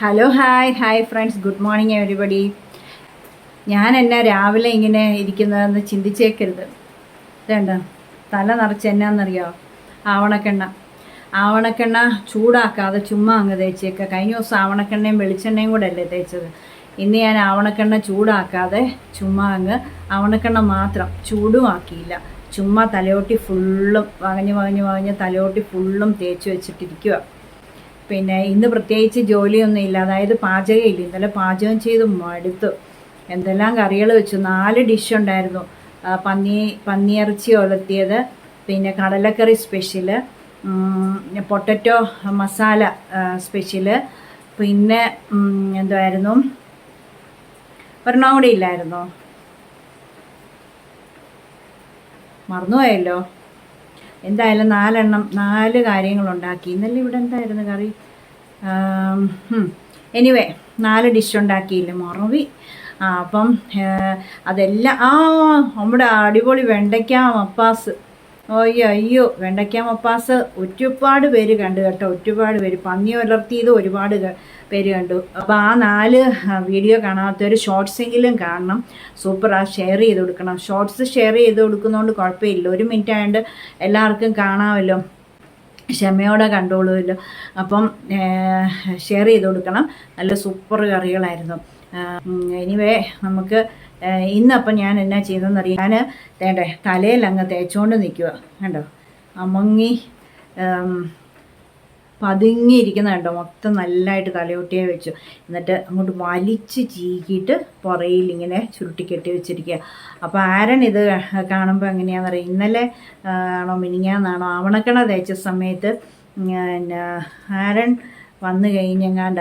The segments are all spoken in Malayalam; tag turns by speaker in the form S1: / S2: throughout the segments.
S1: Hello hi hi friends good morning everybody ഞാൻ എന്നെ രാവിലെ ഇങ്ങനെ ഇരിക്കുന്നതെന്ന് ചിന്തിച്ചേക്കരുത്. വേണ്ട തല നിറച്ച് എന്നാന്നറിയോ? ആവണക്കെണ്ണ. ആവണക്കെണ്ണ ചൂടാക്കാതെ ചുമ്മാ അങ്ങ് തേച്ചേക്കുക കഴിഞ്ഞ ദിവസം ആവണക്കെണ്ണയും വെളിച്ചെണ്ണയും കൂടെ അല്ലേ തേച്ചത്. ഇന്ന് ഞാൻ ആവണക്കെണ്ണ ചൂടാക്കാതെ ചുമ്മാ അങ്ങ് ആവണക്കെണ്ണ മാത്രം ചൂടും ആക്കിയില്ല ചുമ്മാ തലയോട്ടി ഫുള്ളും വകഞ്ഞ് വകഞ്ഞ് വകഞ്ഞ് തലയോട്ടി ഫുള്ളും തേച്ച് വെച്ചിട്ടിരിക്കുക പിന്നെ ഇന്ന് പ്രത്യേകിച്ച് ജോലിയൊന്നും ഇല്ല. അതായത് പാചകമില്ല. ഇന്നലെ പാചകം ചെയ്ത് മടുത്തു. എന്തെല്ലാം കറികൾ വെച്ചു? നാല് ഡിഷ് ഉണ്ടായിരുന്നു. പന്നി പന്നിയിറച്ചി ഉലർത്തിയത് പിന്നെ കടലക്കറി സ്പെഷ്യൽ പൊട്ടറ്റോ മസാല സ്പെഷ്യൽ പിന്നെ എന്തായിരുന്നു? ഒരെണ്ണം കൂടി ഇല്ലായിരുന്നോ? മറന്നുപോയല്ലോ? എന്തായാലും നാലെണ്ണം നാല് കാര്യങ്ങളുണ്ടാക്കി. ഇന്നലെ ഇവിടെ എന്തായിരുന്നു കറി? എനിവേ നാല് ഡിഷ് ഉണ്ടാക്കിയില്ല മുറവി? അപ്പം അതെല്ലാം ആ നമ്മുടെ അടിപൊളി വെണ്ടയ്ക്ക മപ്പാസ്. അയ്യോ അയ്യോ വെണ്ടയ്ക്ക മപ്പാസ് ഒരുപാട് പേര് കണ്ടു കേട്ടോ ഒരുപാട് പേര്. പന്നി വളർത്തിയത് ഒരുപാട് പേര് കണ്ടു. അപ്പോൾ ആ നാല് വീഡിയോ കാണാത്തവർ ഷോർട്സ് എങ്കിലും കാണണം. സൂപ്പർ ആ ഷെയർ ചെയ്ത് കൊടുക്കണം. ഷോർട്സ് ഷെയർ ചെയ്ത് കൊടുക്കുന്നതുകൊണ്ട് കുഴപ്പമില്ല. ഒരു മിനിറ്റ് ആയതുകൊണ്ട് എല്ലാവർക്കും കാണാമല്ലോ. ക്ഷമയോടെ കണ്ടോളൂല്ലോ അപ്പം ഷെയർ ചെയ്ത് കൊടുക്കണം. നല്ല സൂപ്പർ കറികളായിരുന്നു. എനിവേ നമുക്ക് ഇന്നപ്പം ഞാൻ എന്നാ ചെയ്തതെന്ന് അറിയാം ഞാൻ തേണ്ടേ തലയിൽ അങ്ങ് തേച്ചുകൊണ്ട് നിൽക്കുക കണ്ടോ? അമങ്ങി പതുങ്ങിയിരിക്കുന്ന കണ്ടോ? മൊത്തം നല്ലതായിട്ട് തലയൊട്ടിയെ വെച്ചു. എന്നിട്ട് അങ്ങോട്ട് വലിച്ച് ചീകിയിട്ട് പുറയിൽ ഇങ്ങനെ ചുരുട്ടി കെട്ടി വെച്ചിരിക്കുക അപ്പോൾ ആരൻ ഇത് കാണുമ്പോൾ എങ്ങനെയാണെന്ന് അറിയാം ഇന്നലെ ആണോ മിനിങ്ങാന്നാണോ ആവണക്കണ തേച്ച സമയത്ത് പിന്നെ ആരൻ വന്നു കഴിഞ്ഞെങ്ങാണ്ട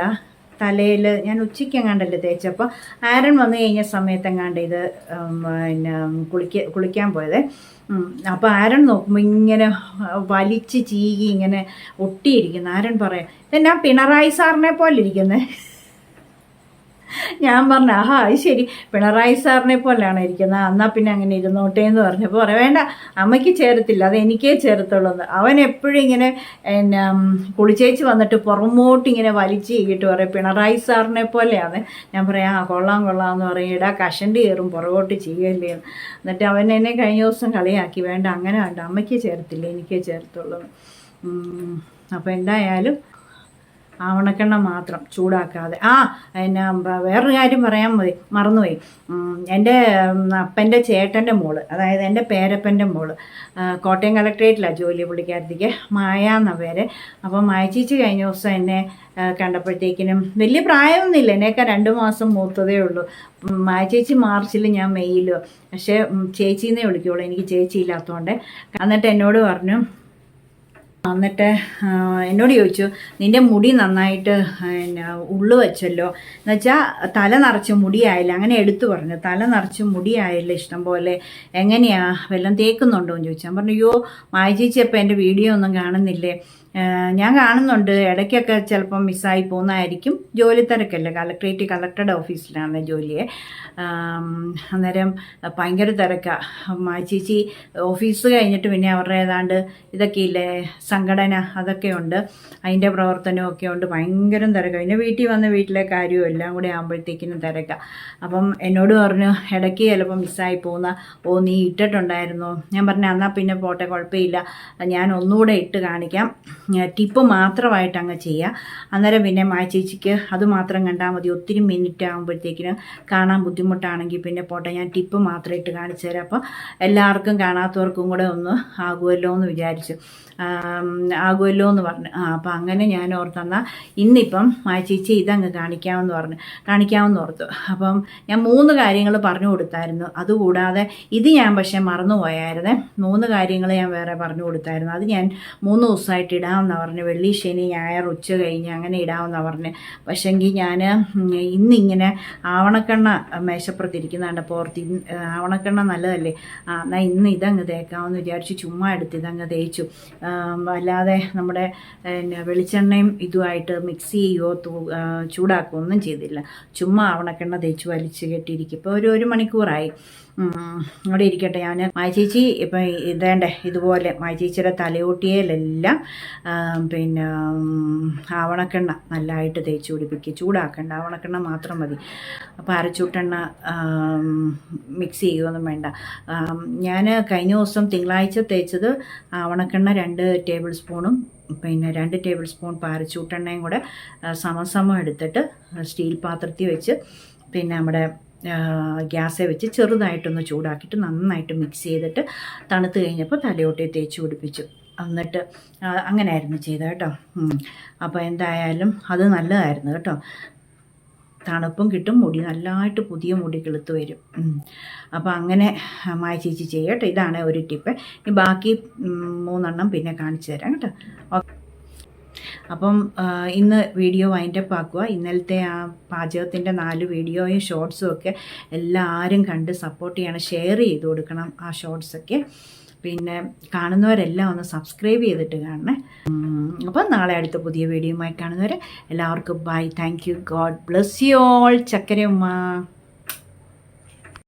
S1: തലയിൽ ഞാൻ ഉച്ചയ്ക്ക് എങ്ങാണ്ടല്ലേ തേച്ചപ്പോൾ ആരൻ വന്നു കഴിഞ്ഞ സമയത്ത് എങ്ങാണ്ട് ഇത് പിന്നെ കുളിക്ക കുളിക്കാൻ പോയത്. അപ്പോൾ ആരൻ നോക്കുമ്പോൾ ഇങ്ങനെ വലിച്ച് ചീകി ഇങ്ങനെ ഒട്ടിയിരിക്കുന്നു. ആരൻ പറയാം ഇതെന്നാ പിണറായി സാറിനെ പോലെ ഇരിക്കുന്നത് ഞാൻ പറഞ്ഞു ആഹാ അത് ശരി. പിണറായി സാറിനെ പോലെയാണ് ഇരിക്കുന്നത്. എന്നാൽ പിന്നെ അങ്ങനെ ഇരുന്നോട്ടെ എന്ന് പറഞ്ഞപ്പോൾ പറയാം വേണ്ട അമ്മയ്ക്ക് ചേരത്തില്ല. അത് എനിക്കേ ചേരത്തുള്ളൂ അവൻ എപ്പോഴും ഇങ്ങനെ എന്നാ കുളിച്ചേച്ച് വന്നിട്ട് പുറമോട്ട് ഇങ്ങനെ വലിച്ചു ചെയ്തിട്ട് പറയും പിണറായി സാറിനെ പോലെയാണ്. ഞാൻ പറയാം ആ കൊള്ളാം കൊള്ളാം എന്ന് പറയും. ഇടാ കഷണ്ടി കയറും പുറകോട്ട് ചെയ്യല്ലേ എന്നിട്ട് അവൻ എന്നെ കഴിഞ്ഞ ദിവസം കളിയാക്കി വേണ്ട അങ്ങനെ വേണ്ട. അമ്മയ്ക്ക് ചേർത്തില്ല എനിക്കേ ചേർത്തുള്ളൂ അപ്പോൾ എന്തായാലും ആവണക്കെണ്ണ മാത്രം ചൂടാക്കാതെ. ആ പിന്നെ വേറൊരു കാര്യം പറയാൻ മതി. മറന്നുപോയി. എന്റെ അപ്പന്റെ ചേട്ടന്റെ മോൾ അതായത് എന്റെ പേരപ്പന്റെ മോൾ കോട്ടയം കളക്ട്രേറ്റിലാണ് ജോലി പുള്ളിക്കാരത്തേക്ക് മായ എന്ന പേര്. അപ്പോൾ മായച്ചീച്ച് ചേച്ചി കഴിഞ്ഞ ദിവസം എന്നെ കണ്ടപ്പോഴത്തേക്കിനും വലിയ പ്രായമൊന്നുമില്ല. എന്നെയൊക്കെ രണ്ട് മാസം മൂത്തതേ ഉള്ളൂ. മായ ചേച്ചി മാർച്ചിൽ ഞാൻ മെയ്യിലും പക്ഷേ ചേച്ചീന്നേ വിളിക്കുള്ളൂ. എനിക്ക് ചേച്ചി ഇല്ലാത്തതുകൊണ്ട് എന്നിട്ട് എന്നോട് പറഞ്ഞു എന്നിട്ട് എന്നോട് ചോദിച്ചു നിന്റെ മുടി നന്നായിട്ട് പിന്നെ ഉള്ളു വെച്ചല്ലോ. എന്നുവെച്ചാൽ തല നിറച്ച് മുടിയായില്ല. അങ്ങനെ എടുത്തു പറഞ്ഞു. തല നിറച്ച് മുടിയായില്ല ഇഷ്ടം പോലെ. എങ്ങനെയാ? വെല്ലം തേക്കുന്നുണ്ടോ? എന്ന് ചോദിച്ചു. ഞാൻ പറഞ്ഞു അയ്യോ മായ ചേച്ചി അപ്പം എന്റെ വീഡിയോ ഒന്നും കാണുന്നില്ലേ? ഞാൻ കാണുന്നുണ്ട്. ഇടയ്ക്കൊക്കെ ചിലപ്പം മിസ്സായി പോകുന്നതായിരിക്കും. ജോലി തിരക്കല്ലേ? കളക്ട്രേറ്റ് കളക്ടറുടെ ഓഫീസിലാണ് ജോലിയെ. അന്നേരം ഭയങ്കര തിരക്കാണ് ചേച്ചി ഓഫീസ് കഴിഞ്ഞിട്ട് പിന്നെ അവരുടെ ഏതാണ്ട് ഇല്ലേ സംഘടന അതൊക്കെ ഉണ്ട് അതിന്റെ പ്രവർത്തനമൊക്കെ ഉണ്ട്. ഭയങ്കര തിരക്കാണ് പിന്നെ വീട്ടിൽ വന്ന് വീട്ടിലെ കാര്യവും എല്ലാം കൂടി ആകുമ്പോഴത്തേക്കിനും തിരക്കാം. അപ്പം എന്നോട് പറഞ്ഞു ഇടയ്ക്ക് ചിലപ്പോൾ മിസ്സായി പോകുന്ന ഓ നീ ഇട്ടിട്ടുണ്ടായിരുന്നു? ഞാൻ പറഞ്ഞു എന്നാൽ പിന്നെ പോട്ടെ കുഴപ്പമില്ല. ഞാൻ ഒന്നുകൂടെ ഇട്ട് കാണിക്കാം. ടിപ്പ് മാത്രമായിട്ട് അങ്ങ് ചെയ്യാം. അന്നേരം പിന്നെ മാച്ചേച്ചിക്ക് അത് മാത്രം കണ്ടാൽ മതി. ഒത്തിരി മിനിറ്റ് ആകുമ്പോഴത്തേക്കിന് കാണാൻ ബുദ്ധിമുട്ടാണെങ്കിൽ പിന്നെ പോട്ടെ ഞാൻ ടിപ്പ് മാത്രം ഇട്ട് കാണിച്ചു തരാം. അപ്പോൾ എല്ലാവർക്കും കാണാത്തവർക്കും കൂടെ ഒന്ന് ആകുമല്ലോ എന്ന് വിചാരിച്ചു. ആകുമല്ലോ എന്ന് പറഞ്ഞു. ആ അപ്പം അങ്ങനെ ഞാൻ ഓർത്തെന്നാൽ ഇന്നിപ്പം ആ ചേച്ചി ഇതങ്ങ് കാണിക്കാമെന്ന് പറഞ്ഞു കാണിക്കാമെന്ന് ഓർത്തു. അപ്പം ഞാൻ മൂന്ന് കാര്യങ്ങൾ പറഞ്ഞു കൊടുത്തായിരുന്നു. അതുകൂടാതെ ഇത് ഞാൻ പക്ഷേ മറന്നുപോയായിരുന്നേ. മൂന്ന് കാര്യങ്ങൾ ഞാൻ വേറെ പറഞ്ഞു കൊടുത്തായിരുന്നു. അത് ഞാൻ മൂന്ന് ദിവസമായിട്ട് ഇടാമെന്നാണ് പറഞ്ഞു. വെള്ളി ശനി ഞായർ ഉച്ച കഴിഞ്ഞ് അങ്ങനെ ഇടാമെന്നാണ് പറഞ്ഞു. പക്ഷേങ്കിൽ ഞാൻ ഇന്നിങ്ങനെ ആവണക്കെണ്ണ മേശപ്പുറത്തിരിക്കുന്നുണ്ട് പോർത്തി ആവണക്കെണ്ണ നല്ലതല്ലേ? ആ എന്നാൽ ഇന്ന് ഇതങ്ങ് തേക്കാമെന്ന് വിചാരിച്ചു ചുമ്മാ എടുത്ത് ഇതങ്ങ് തേച്ചു. അല്ലാതെ നമ്മുടെ പിന്നെ വെളിച്ചെണ്ണയും ഇതുമായിട്ട് മിക്സ് ചെയ്യുകയോ ചൂടാക്കുകയോ ഒന്നും ചെയ്തില്ല. ചുമ്മാ ആവണക്കെണ്ണ തേച്ച് വലിച്ച് കെട്ടിയിരിക്കും. ഇപ്പോൾ ഒരു ഒരു മണിക്കൂറായി. അവിടെ ഇരിക്കട്ടെ ഞാൻ മായ ചേച്ചി ഇപ്പം ഇതേണ്ടേ ഇതുപോലെ മായ ചേച്ചിയുടെ തലയോട്ടിയിലെല്ലാം പിന്നെ ആവണക്കെണ്ണ നല്ലതായിട്ട് തേച്ച് പിടിപ്പിക്കുക. ചൂടാക്കണ്ട ആവണക്കെണ്ണ മാത്രം മതി. അപ്പോൾ അരച്ചൂട്ടെണ്ണ മിക്സ് ചെയ്യുകയൊന്നും വേണ്ട. ഞാൻ കഴിഞ്ഞ ദിവസം തിങ്കളാഴ്ച തേച്ചത് ആവണക്കെണ്ണ രണ്ട് ടേബിൾ സ്പൂണും പിന്നെ രണ്ട് ടേബിൾ സ്പൂൺ പാരച്ചൂട്ടെണ്ണയും കൂടെ സമസമം എടുത്തിട്ട് സ്റ്റീൽ പാത്രത്തിൽ വെച്ച് പിന്നെ നമ്മുടെ ഗ്യാസെ വെച്ച് ചെറുതായിട്ടൊന്ന് ചൂടാക്കിയിട്ട് നന്നായിട്ട് മിക്സ് ചെയ്തിട്ട് തണുത്ത് കഴിഞ്ഞപ്പോൾ തലയോട്ടി തേച്ച് പിടിപ്പിച്ചു. എന്നിട്ട് അങ്ങനെയായിരുന്നു ചെയ്തത് കേട്ടോ. അപ്പോൾ എന്തായാലും അത് നല്ലതായിരുന്നു കേട്ടോ. തണുപ്പും കിട്ടും മുടി നല്ലതായിട്ട് പുതിയ മുടി കിളുത്ത് വരും. അപ്പോൾ അങ്ങനെ മായ ചേച്ചി ചെയ്യട്ടോ ഇതാണ് ഒരു ടിപ്പ്. ഇനി ബാക്കി മൂന്നെണ്ണം പിന്നെ കാണിച്ചു തരാം കേട്ടോ. ഓക്കെ. അപ്പം ഇന്ന് വീഡിയോ വൈൻഡപ്പ് ആക്കുക. ഇന്നലത്തെ ആ പാചകത്തിന്റെ നാല് വീഡിയോയും ഷോർട്സും ഒക്കെ എല്ലാവരും കണ്ട് സപ്പോർട്ട് ചെയ്യണം ഷെയർ ചെയ്ത് കൊടുക്കണം ആ ഷോർട്സൊക്കെ പിന്നെ കാണുന്നവരെല്ലാം ഒന്ന് സബ്സ്ക്രൈബ് ചെയ്തിട്ട് കാണണേ. അപ്പോൾ അപ്പം നാളെ അടുത്ത പുതിയ വീഡിയോയുമായി കാണുന്നവരെ എല്ലാവർക്കും bye thank you God bless you all ചക്കരയമ്മ.